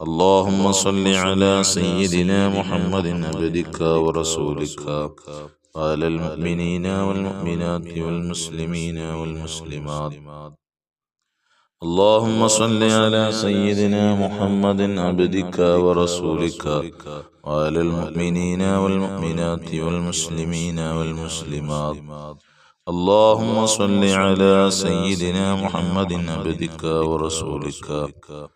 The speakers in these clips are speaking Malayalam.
اللهم صل على سيدنا محمد عبدك ورسولك. وعلى المؤمنين والمؤمنات والمسلمين والمسلمات. اللهم صل على سيدنا محمد عبدك ورسولك. وعلى المؤمنين والمؤمنات والمسلمين والمسلمات. اللهم صل على سيدنا محمد عبدك ورسولك.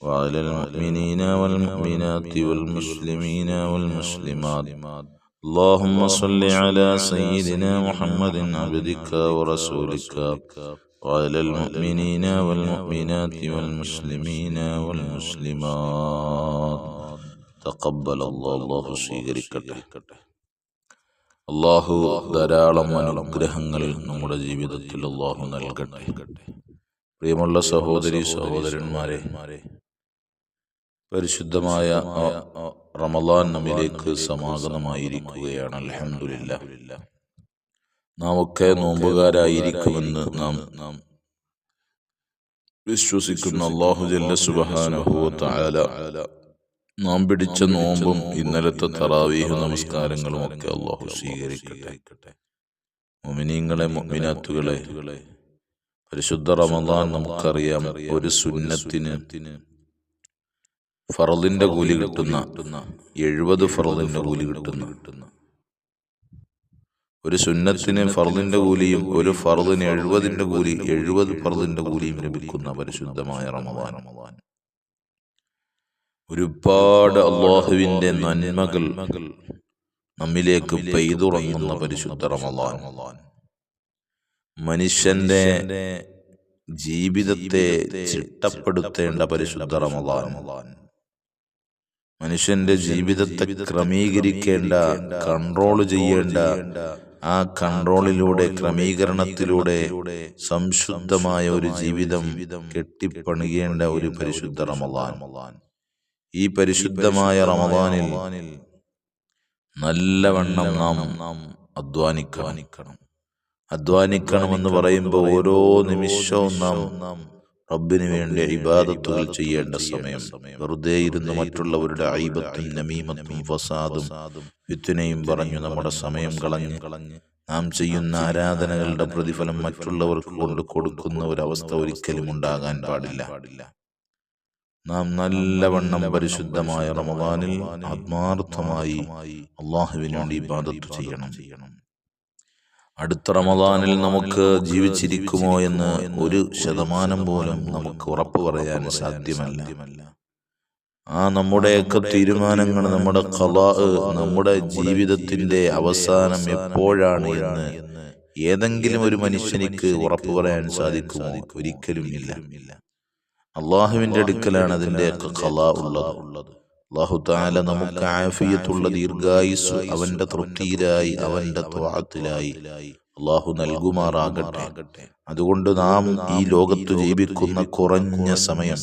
وعلى المؤمنين والمؤمنات والمسلمين والمسلمات اللهم صل على سيدنا محمد عبدك ورسولك وعلى المؤمنين والمؤمنات والمسلمين والمسلمات تقبل الله الله സ്വീകരിക്കട്ടെ അള്ളാഹു ധാരാളം അനുഗ്രഹങ്ങൾ നമ്മുടെ ജീവിതത്തിൽ അള്ളാഹു നൽകട്ടെ പ്രിയമുള്ള സഹോദരി സഹോദരന്മാരെ പരിശുദ്ധമായ റമദാൻ റമലാൻ നമ്മിലേക്ക് സമാഗതമായിരിക്കുകയാണ്. അലഹമില്ല നാം ഒക്കെ നോമ്പുകാരായിരിക്കുമെന്ന് നാം നാം വിശ്വസിക്കുന്ന അള്ളാഹു ജല്ല നാം പിടിച്ച നോമ്പും ഇന്നലത്തെ തറാവീഹ് നമസ്കാരങ്ങളും ഒക്കെ അള്ളാഹു സ്വീകരിക്കട്ടെ. മൊമിനീങ്ങളെ മൊമിനാത്തുകളെ പരിശുദ്ധ റമദാൻ നമുക്കറിയാം ഒരു സുന്നത്തിന് ഫറലിന്റെ കൂലി കിട്ടുന്ന എഴുപത് ഫറലിന്റെ കൂലി കിട്ടുന്ന ഒരു സുന്നത്തിന് ഫറലിന്റെ കൂലിയും ഒരു ഫറലിന് എഴുപതിന്റെ കൂലി എഴുപത് ഫറലിന്റെ കൂലിയും ലഭിക്കുന്ന പരിശുദ്ധമായ റമദാൻ. ഒരുപാട് അള്ളാഹുവിന്റെ നന്മകൾ നമ്മിലേക്ക് പെയ്തുറങ്ങുന്ന പരിശുദ്ധ റമദാൻ. മനുഷ്യന്റെ ജീവിതത്തെ ചിട്ടപ്പെടുത്തേണ്ട പരിശുദ്ധ റമദാൻ. മനുഷ്യന്റെ ജീവിതത്തെ ക്രമീകരിക്കേണ്ട കൺട്രോൾ ചെയ്യേണ്ട ആ കൺട്രോളിലൂടെ ക്രമീകരണത്തിലൂടെ സംശുദ്ധമായ ഒരു ജീവിതം കെട്ടിപ്പണിയേണ്ട ഒരു പരിശുദ്ധ റമദാൻ. ഈ പരിശുദ്ധമായ റമദാനിൽ നല്ലവണ്ണം നാം അധ്വാനിക്കണം. എന്ന് പറയുമ്പോൾ ഓരോ നിമിഷവും നാം റബ്ബിന് വേണ്ടി ഇബാദത്തുകൾ ചെയ്യേണ്ട സമയം. വെറുതെ ഇരുന്ന് മറ്റുള്ളവരുടെ ഐബത്തും നമീമത്തും ഫസാദും വിത്തിനെയും പറഞ്ഞു നമ്മുടെ സമയം കളഞ്ഞ് നാം ചെയ്യുന്ന ആരാധനകളുടെ പ്രതിഫലം മറ്റുള്ളവർക്ക് കൊണ്ട് കൊടുക്കുന്ന ഒരവസ്ഥ ഒരിക്കലും ഉണ്ടാകാൻ പാടില്ല. നാം നല്ലവണ്ണം പരിശുദ്ധമായ റമദാനിൽ ആത്മാർത്ഥമായി അള്ളാഹുവിനോട് ഈ ഇബാദത്ത് ചെയ്യണം. ചെയ്യണം. അടുത്ത റമദാനിൽ നമുക്ക് ജീവിച്ചിരിക്കുമോ എന്ന് ഒരു ശതമാനം പോലും നമുക്ക് ഉറപ്പ് പറയാൻ സാധ്യമല്ല. ആ നമ്മുടെയൊക്കെ തീരുമാനങ്ങൾ നമ്മുടെ കലാ നമ്മുടെ ജീവിതത്തിന്റെ അവസാനം എപ്പോഴാണ് എന്ന് ഏതെങ്കിലും ഒരു മനുഷ്യനിക്ക് ഉറപ്പ് പറയാൻ സാധിക്കുമോ? ഒരിക്കലും ഇല്ല. അള്ളാഹുവിന്റെ അടുക്കലാണ് അതിന്റെയൊക്കെ കല ഉള്ളത്. അള്ളാഹു താല നമുക്ക് ആഫിയത്തുള്ള ദീർഘായുസ് അവന്റെ തൃപ്തിയിലായി അവന്റെ ത്വാത്തിലായി. അള്ളാഹു നൽകുമാറാകട്ടെ. അതുകൊണ്ട് നാം ഈ ലോകത്ത് ജീവിക്കുന്ന കുറഞ്ഞ സമയം.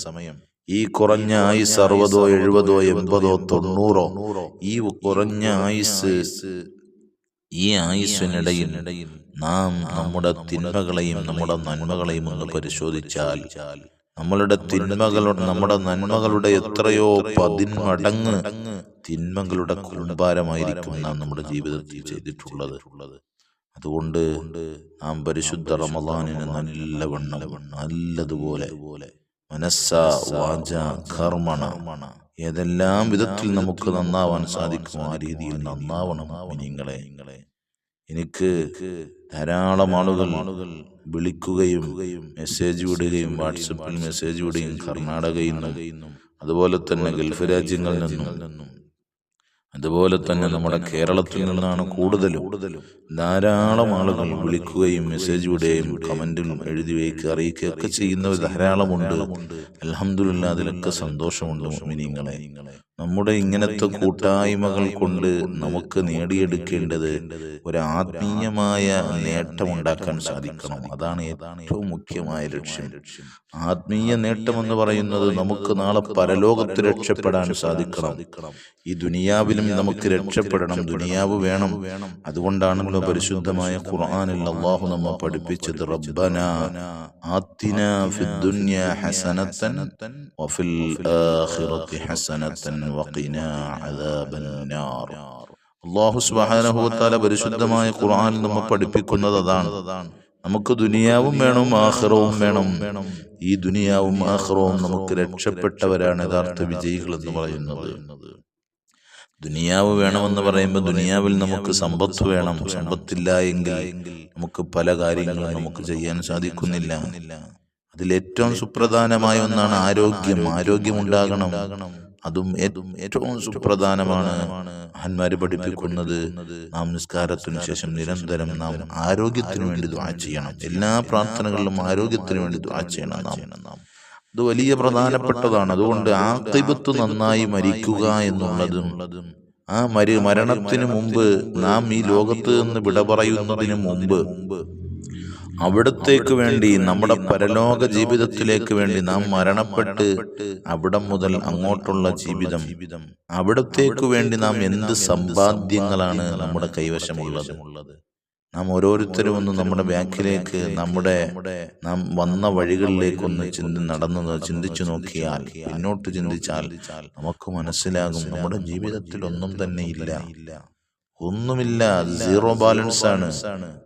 ഈ കുറഞ്ഞ ആയുസ് അറുപതോ എഴുപതോ എൺപതോ തൊണ്ണൂറോ ഈ കുറഞ്ഞ ആയുസ് ഈ ആയുസ്സിനിടയിൽ നാം നമ്മുടെ തിന്മകളെയും നമ്മുടെ നന്മകളെയും ഒന്ന് പരിശോധിച്ചാൽ നമ്മളുടെ തിന്മകളുടെ നമ്മുടെ നന്മകളുടെ എത്രയോ പതിന്മടങ്ങ് തിന്മകളുടെ കുടുംബാരമായിരിക്കും നാം നമ്മുടെ ജീവിതത്തിൽ ചെയ്തിട്ടുള്ളത്. അതുകൊണ്ട് നാം പരിശുദ്ധ റമദാനിന് നല്ലവണ്ണം നല്ലതുപോലെ മനസ്സ വാച കർമ്മണ ഏതെല്ലാം വിധത്തിൽ നമുക്ക് നന്നാവാൻ സാധിക്കും ആ രീതിയിൽ നന്നാവണം നിങ്ങളെ എനിക്ക് ധാരാളം ആളുകൾ വിളിക്കുകയും മെസ്സേജ് വിടുകയും വാട്സപ്പിൽ മെസ്സേജ് വിടുകയും കർണാടകയിൽ നിന്നും അതുപോലെ തന്നെ ഗൾഫ് രാജ്യങ്ങളിൽ നിന്നും അതുപോലെ തന്നെ നമ്മുടെ കേരളത്തിൽ നിന്നാണ് കൂടുതലും ധാരാളം ആളുകൾ വിളിക്കുകയും മെസ്സേജ് വിടുകയും കമന്റിൽ എഴുതി വയ്ക്കുക അറിയിക്കുകയൊക്കെ ചെയ്യുന്നവർ ധാരാളമുണ്ട്. അലഹമില്ല അതിലൊക്കെ സന്തോഷമുണ്ട് മിനിങ്ങളെ നമ്മുടെ ഇങ്ങനത്തെ കൂട്ടായ്മകൾ കൊണ്ട് നമുക്ക് നേടിയെടുക്കേണ്ടത് ഒരു ആത്മീയമായ നേട്ടമുണ്ടാക്കാൻ സാധിക്കണം. അതാണ് ഏറ്റവും മുഖ്യമായ ലക്ഷ്യം. ആത്മീയ നേട്ടം എന്ന് പറയുന്നത് നമുക്ക് നാളെ പരലോകത്ത് രക്ഷപ്പെടാൻ സാധിക്കണം. ഈ ദുനിയാവിലും നമുക്ക് രക്ഷപ്പെടണം. ദുനിയാവ് വേണം. അതുകൊണ്ടാണല്ലോ പരിശുദ്ധമായ ഖുർആനിൽ അള്ളാഹു നമ്മ പഠിപ്പിച്ചത് റബ്ബന. ആത്തിന ഫിദ്ദുന്യ ഹസനത്തൻ വഫിൽ ഹസനത്തൻ വഖിന النار അള്ളാഹു സുബ്ഹാനഹു വതആല പരിശുദ്ധമായ ഖുർആനിൽ നമ്മെ പഠിപ്പിക്കുന്നത് അതാണ്. നമുക്ക് ദുനിയാവും വേണം ആഹ്റവും വേണം. ഈ ദുനിയാവും ആഹ്റവും നമുക്ക് രക്ഷപ്പെട്ടവരാണ് യഥാർത്ഥ വിജയികൾ എന്ന് പറയുന്നത്. ദുനിയാവ് വേണമെന്ന് പറയുമ്പോൾ ദുനിയാവിൽ നമുക്ക് സമ്പത്ത് വേണം. സമ്പത്തില്ല എങ്കിൽ നമുക്ക് പല കാര്യങ്ങളും നമുക്ക് ചെയ്യാൻ സാധിക്കുന്നില്ല. അതിൽ ഏറ്റവും സുപ്രധാനമായ ഒന്നാണ് ആരോഗ്യം. ആരോഗ്യം ഉണ്ടാകണം. അതും ഏറ്റവും സുപ്രധാനമാണ് മഹാന്മാര് പഠിപ്പിക്കുന്നത്. നാം നിസ്കാരത്തിനു ശേഷം നിരന്തരം നാം ആരോഗ്യത്തിനു വേണ്ടി ദ്വാ ചെയ്യണം. എല്ലാ പ്രാർത്ഥനകളിലും ആരോഗ്യത്തിനു വേണ്ടി ദ്വാ ചെയ്യണം നാം. അത് വലിയ പ്രധാനപ്പെട്ടതാണ്. അതുകൊണ്ട് ആ കൈപത്ത് നന്നായി മരിക്കുക എന്നുള്ളതും ആ മരി മരണത്തിന് മുമ്പ് നാം ഈ ലോകത്ത് നിന്ന് വിട പറയുന്നതിന് മുമ്പ് അവിടത്തേക്ക് വേണ്ടി നമ്മുടെ പരലോക ജീവിതത്തിലേക്ക് വേണ്ടി നാം മരണപ്പെട്ട് അവിടം മുതൽ അങ്ങോട്ടുള്ള ജീവിതം. അവിടത്തേക്ക് വേണ്ടി നാം എന്ത് സമ്പാദ്യങ്ങളാണ് നമ്മുടെ കൈവശമുള്ളത്? നാം ഓരോരുത്തരും ഒന്ന് നമ്മുടെ ബാക്കിലേക്ക് നമ്മുടെ നാം വന്ന വഴികളിലേക്കൊന്ന് ചിന്തി നടന്നു ചിന്തിച്ചു നോക്കിയാൽ പിന്നോട്ട് ചിന്തിച്ചാൽ നമുക്ക് മനസ്സിലാകും നമ്മുടെ ജീവിതത്തിൽ ഒന്നും തന്നെ ഇല്ല ഒന്നുമില്ല സീറോ ബാലൻസ് ആണ്.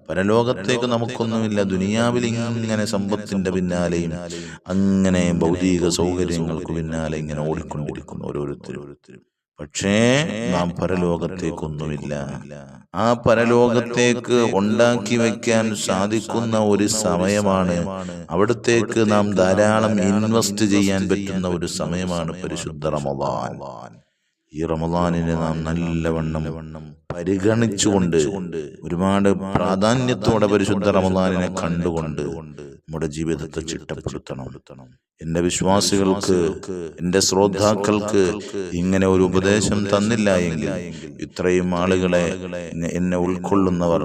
പരലോകത്തേക്ക് നമുക്കൊന്നുമില്ല. ദുനിയാവിൽ ഇങ്ങനെ സമ്പത്തിന്റെ പിന്നാലെയും അങ്ങനെ ഭൗതിക സൗകര്യങ്ങൾക്ക് പിന്നാലെ ഇങ്ങനെ ഓടിക്കൊണ്ടിരിക്കുന്നു ഓരോരുത്തരും. പക്ഷേ നാം പരലോകത്തേക്കൊന്നുമില്ല. ആ പരലോകത്തേക്ക് ഉണ്ടാക്കി വെക്കാൻ സാധിക്കുന്ന ഒരു സമയമാണ്. അവിടത്തേക്ക് നാം ധാരാളം ഇൻവെസ്റ്റ് ചെയ്യാൻ പറ്റുന്ന ഒരു സമയമാണ് പരിശുദ്ധ റമദാൻ. ഈ റമദാനിനെ നാം നല്ലവണ്ണം വണ്ണം പരിഗണിച്ചുകൊണ്ട് ഒരുപാട് പ്രാധാന്യത്തോടെ പരിശുദ്ധ റമദാനിനെ കണ്ടുകൊണ്ട് നമ്മുടെ ജീവിതത്തെ ചിട്ടപ്പെടുത്തണം. എന്റെ വിശ്വാസികൾക്ക് എന്റെ ശ്രോതാക്കൾക്ക് ഇങ്ങനെ ഒരു ഉപദേശം തന്നില്ല എങ്കിൽ ഇത്രയും ആളുകളെ എന്നെ- ഉൾക്കൊള്ളുന്നവർ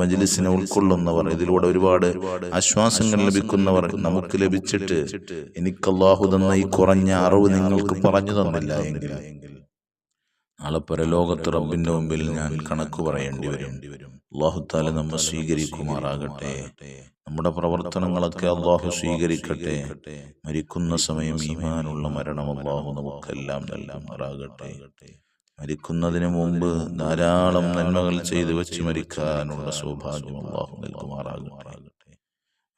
മജ്ലിസിനെ ഉൾക്കൊള്ളുന്നവർ ഇതിലൂടെ ഒരുപാട് ആശ്വാസങ്ങൾ ലഭിക്കുന്നവർ നമുക്ക് ലഭിച്ചിട്ട് എനിക്ക് അള്ളാഹു തന്ന ഈ കുറഞ്ഞ അറിവ് നിങ്ങൾക്ക് പറഞ്ഞു തന്നില്ല എങ്കിൽ നാളെ പരലോകത്ത് റബ്ബിന്റെ മുമ്പിൽ ഞാൻ കണക്ക് പറയേണ്ടി വരും. അള്ളാഹുത്താല നമ്മൾ സ്വീകരിക്കുമാറാകട്ടെ. നമ്മുടെ പ്രവർത്തനങ്ങളൊക്കെ അള്ളാഹു സ്വീകരിക്കട്ടെ. മരിക്കുന്ന സമയം ഈമാനുള്ള മരണം അള്ളാഹു നമുക്കെല്ലാം മാറാകട്ടെ മരിക്കുന്നതിന് മുമ്പ് ധാരാളം നന്മകൾ ചെയ്തു വെച്ച് മരിക്കാനുള്ള സൗഭാഗ്യം അള്ളാഹു നൽകുമാറാകട്ടെ.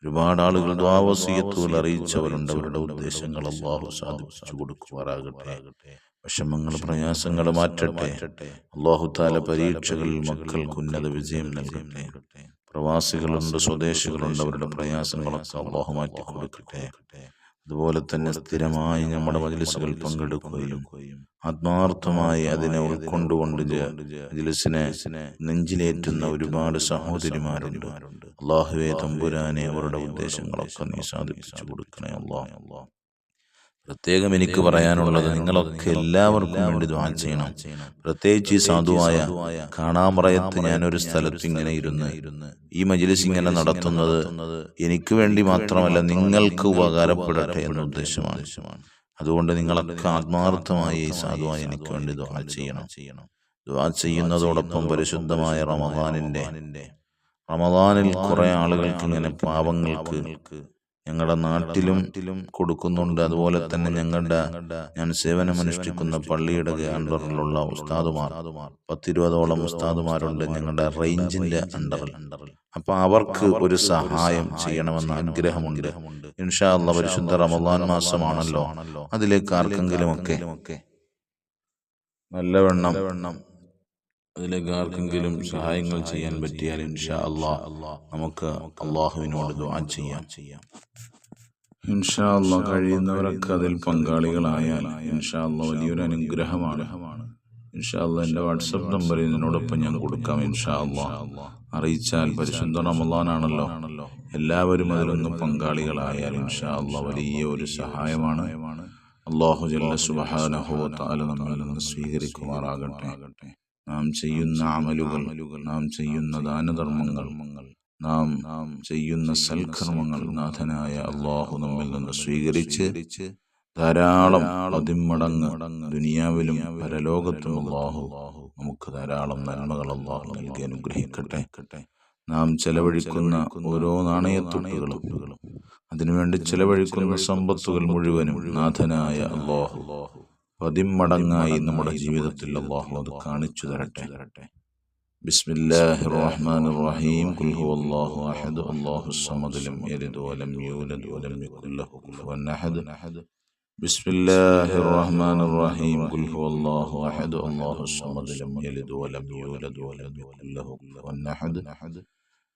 ഒരുപാട് ആളുകൾ ദ്വാവസീയത്തുകൾ അറിയിച്ചവരുണ്ട്. അവരുടെ ഉദ്ദേശങ്ങൾ അള്ളാഹു സാധിപ്പിച്ചു കൊടുക്കുമാറാകട്ടെ. വിഷമങ്ങൾ പ്രയാസങ്ങൾ മാറ്റട്ടെ. അള്ളാഹുത്താല പരീക്ഷകളിൽ മക്കൾക്ക് ഉന്നത വിജയം നൽകട്ടെ. പ്രവാസികളുണ്ട് സ്വദേശികളുണ്ട് അവരുടെ പ്രയാസങ്ങളൊക്കെ അള്ളാഹു മാറ്റി കൊടുക്കട്ടെ അതുപോലെ തന്നെ സ്ഥിരമായി നമ്മുടെ മജ്ലിസുകൾ പങ്കെടുക്കുകയും ആത്മാർത്ഥമായി അതിനെ ഉൾക്കൊണ്ടുകൊണ്ട് മജ്ലിസിനെ നെഞ്ചിലേറ്റുന്ന ഒരുപാട് സഹോദരിമാരുണ്ട്. അള്ളാഹുവെ തമ്പുരാനെ അവരുടെ ഉദ്ദേശങ്ങളൊക്കെ നീ സാധിപ്പിച്ചു കൊടുക്കണേ അള്ളാഹ്. പ്രത്യേകം എനിക്ക് പറയാനുള്ളത് നിങ്ങളൊക്കെ എല്ലാവർക്കും വേണ്ടി ദ്വാൻ ചെയ്യണം. പ്രത്യേകിച്ച് ഈ സാധുവായ കാണാമറയത്ത് ഞാനൊരു സ്ഥലത്ത് ഇങ്ങനെ ഇരുന്ന് ഈ മജിലിസ് ഇങ്ങനെ നടത്തുന്നത് എനിക്ക് വേണ്ടി മാത്രമല്ല നിങ്ങൾക്ക് ഉപകാരപ്പെടട്ടെ എന്ന ഉദ്ദേശമാണ്. അതുകൊണ്ട് നിങ്ങളൊക്കെ ആത്മാർത്ഥമായി ഈ സാധുവായി എനിക്ക് വേണ്ടി ദ്വാ ചെയ്യണം. ദ്വാ ചെയ്യുന്നതോടൊപ്പം പരിശുദ്ധമായ റമദാനിന്റെ റമദാനിൽ കുറെ ആളുകൾക്ക് ഇങ്ങനെ പാവങ്ങൾക്ക് ഞങ്ങളുടെ നാട്ടിലും കൊടുക്കുന്നുണ്ട്. അതുപോലെ തന്നെ ഞങ്ങളുടെ ഞാൻ സേവനമനുഷ്ഠിക്കുന്ന പള്ളിയുടെ അണ്ടറിലുള്ള ഉസ്താദുമാർ. പത്തിരുപതോളം ഉസ്താദുമാരുണ്ട് ഞങ്ങളുടെ റേഞ്ചിന്റെ അണ്ടറിൽ. അപ്പൊ അവർക്ക് ഒരു സഹായം ചെയ്യണമെന്ന് ആഗ്രഹമുണ്ട്. ഇൻഷാ അല്ല പരിശുദ്ധ റമദാൻ മാസമാണല്ലോ. അതിലേക്ക് ആർക്കെങ്കിലും ഒക്കെ നല്ലവണ്ണം അതിലേക്ക് ആർക്കെങ്കിലും സഹായങ്ങൾ ചെയ്യാൻ പറ്റിയാൽ ഇൻഷാ അല്ലാ നമുക്ക് അള്ളാഹുവിനോട് ദുആ ചെയ്യാം. ഇൻഷാ അല്ലാ കഴിയുന്നവരൊക്കെ അതിൽ പങ്കാളികളായാൽ ഇൻഷാ അല്ലാ വലിയൊരു അനുഗ്രഹമാണ്. ഇൻഷാ അല്ലാ എന്റെ വാട്സപ്പ് നമ്പർ ഇതിനോടൊപ്പം ഞാൻ കൊടുക്കാം ഇൻഷാ അല്ലാ അറിയിച്ചാൽ പരിശുദ്ധ റമദാനാണല്ലോ. എല്ലാവരും അതിലൊന്ന് പങ്കാളികളായാൽ ഇൻഷാ അല്ലാ വലിയ ഒരു സഹായമാണ്. അള്ളാഹു ജല്ല സുബ്ഹാനഹു വ തആല നമ്മിൽ നിന്ന് സ്വീകരിക്കുമാറാകട്ടെ. നാം ചെയ്യുന്ന അമലുകൾ നാം ചെയ്യുന്ന ദാനധർമ്മങ്ങൾ നാം നാം ചെയ്യുന്ന സൽക്കർമ്മങ്ങൾ നാഥനായ അള്ളാഹു നമ്മിൽ നിന്ന് സ്വീകരിച്ച് ധാരാളം അതിമടങ്ങ് ദുനിയാവിലും പരലോകത്തും അള്ളാഹു നമുക്ക് ധാരാളം നന്മകൾ അള്ളാഹു നൽകി അനുഗ്രഹിക്കട്ടെ. നാം ചെലവഴിക്കുന്ന ഓരോ നാണയത്തുട്ടുകളും അതിനുവേണ്ടി ചെലവഴിക്കുന്ന സമ്പത്തുകൾ മുഴുവനും നാഥനായ അള്ളാഹു പതിമടങ്ങായി നമ്മുടെ ജീവിതത്തിൽ അള്ളാഹു അത് കാണിച്ചു തരട്ടെ. തരട്ടെ. ബിസ്മില്ലാഹി റഹ്മാൻ റഹീം. കുൽഹു അല്ലാഹു അഹദ്. അല്ലാഹു സമദ് ലം യലിദ് വലം യൂലദ് വലം യകുൽ ലഹു കുഫുവൻ അഹദ്. ബിസ്മില്ലാഹി റഹ്മാൻ റഹീം. കുൽഹു അല്ലാഹു അഹദ്. അല്ലാഹു സമദ് ലം യലിദ് വലം യൂലദ് വലം യകുൽ ലഹു കുഫുവൻ അഹദ്.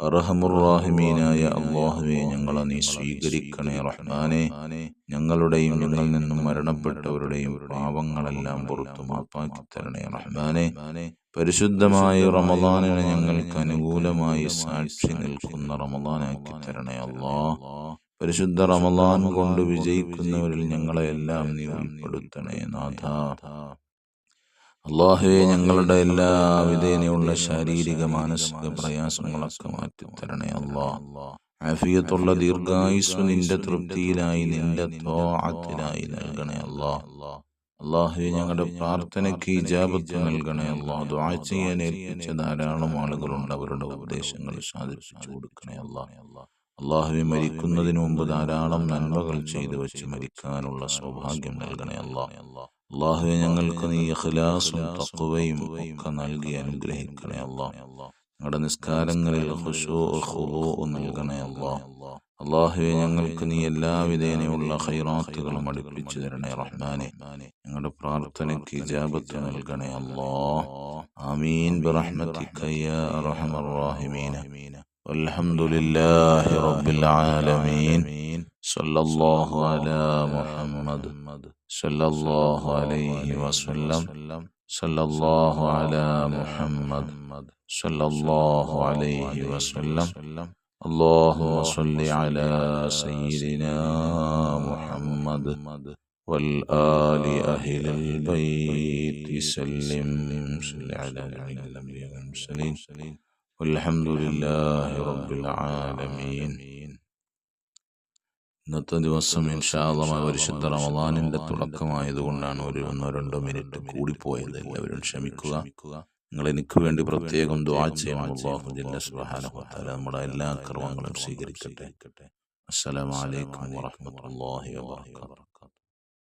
അർഹമുറാഹിമീനായ അള്ളാഹുവെ ഞങ്ങളെ നീ സ്വീകരിക്കണേ റഹ്മാനെ. ഞങ്ങളുടെയും ഞങ്ങളിൽ നിന്നും മരണപ്പെട്ടവരുടെയും പാവങ്ങളെല്ലാം പുറത്തു മാപ്പാക്കി തരണേ റഹ്മാനെ. പരിശുദ്ധമായ റമദാനിനെ ഞങ്ങൾക്ക് അനുകൂലമായി സാക്ഷി നിൽക്കുന്ന റമദാനാക്കി തരണേ അള്ളാ. പരിശുദ്ധ റമദാൻ കൊണ്ട് വിജയിക്കുന്നവരിൽ ഞങ്ങളെ എല്ലാം നീ ഉൾപ്പെടുത്തണേ നാഥ. അള്ളാഹുവെ ഞങ്ങളുടെ എല്ലാ വിധേനയുള്ള ശാരീരിക മാനസിക പ്രയാസങ്ങളൊക്കെ മാറ്റി തരണേ അള്ളാ. അഫിയത്തുള്ള ദീർഘായുസ് നിന്റെ തൃപ്തിയിലായി നിന്റെ തോഴത്തിലായി നൽകണേ അള്ളാ. അള്ളാഹുവെ ഞങ്ങളുടെ പ്രാർത്ഥനയ്ക്ക് ഇജാബത്ത് നൽകണേ അള്ളാ. ദുആ ചെയ്യാൻ ഏൽപ്പിച്ച ധാരാളം ആളുകളുണ്ട്. അവരുടെ ഉപദേശങ്ങൾ സാധിപ്പിച്ചു കൊടുക്കണേ അള്ളാ. അള്ളാഹുവെ മരിക്കുന്നതിന് മുമ്പ് ധാരാളം നന്മകൾ ചെയ്തു വെച്ച് മരിക്കാനുള്ള സൗഭാഗ്യം നൽകണേ അല്ലാ അള്ളാഹുവെ ഞങ്ങൾക്ക് നീ അഖിലാസും തക്കുവയും ഒക്കെ നൽകി അനുഗ്രഹിക്കണേ അള്ളാ. ഞങ്ങളുടെ നിസ്കാരങ്ങളിൽ നൽകണേ അള്ളാ. അള്ളാഹുവെ ഞങ്ങൾക്ക് നീ എല്ലാവിധേനയുള്ള ഹൈറാത്തുകളും അടുപ്പിച്ചു തരണേ റഹ്മാനെ. ഞങ്ങളുടെ പ്രാർത്ഥനയ്ക്ക് ഇജാബത്ത് നൽകണേ അള്ളാ. ആമീൻ. അലഹമുല്ലാഹി റബ്ബിൽ ആലമീൻ. സല്ലല്ലാഹു അലാ മുഹമ്മദ്. رب العالمين صلى الله على محمد صلى الله عليه وسلم صلى الله على محمد صلى الله عليه وسلم اللهم صل على سيدنا محمد والآل أهل البيت سلم صل على النبي والمرسلين والحمد لله رب العالمين ഇന്നത്തെ ദിവസം ഇൻഷാദമായ പരിശുദ്ധ റമദാനിന്റെ തുടക്കമായതുകൊണ്ടാണ് ഒരു ഒന്നോ രണ്ടോ മിനിറ്റ് കൂടിപ്പോയത് എല്ലാവരും ക്ഷമിക്കുക. നിങ്ങൾ എനിക്ക് വേണ്ടി പ്രത്യേകം ദ്വാ ചെയ്യണം. നമ്മുടെ എല്ലാ കർമ്മങ്ങളും സ്വീകരിക്കട്ടെ. അസ്സലാമു അലൈക്കും വറഹ്മത്തുള്ളാഹി വബറകാതുഹു.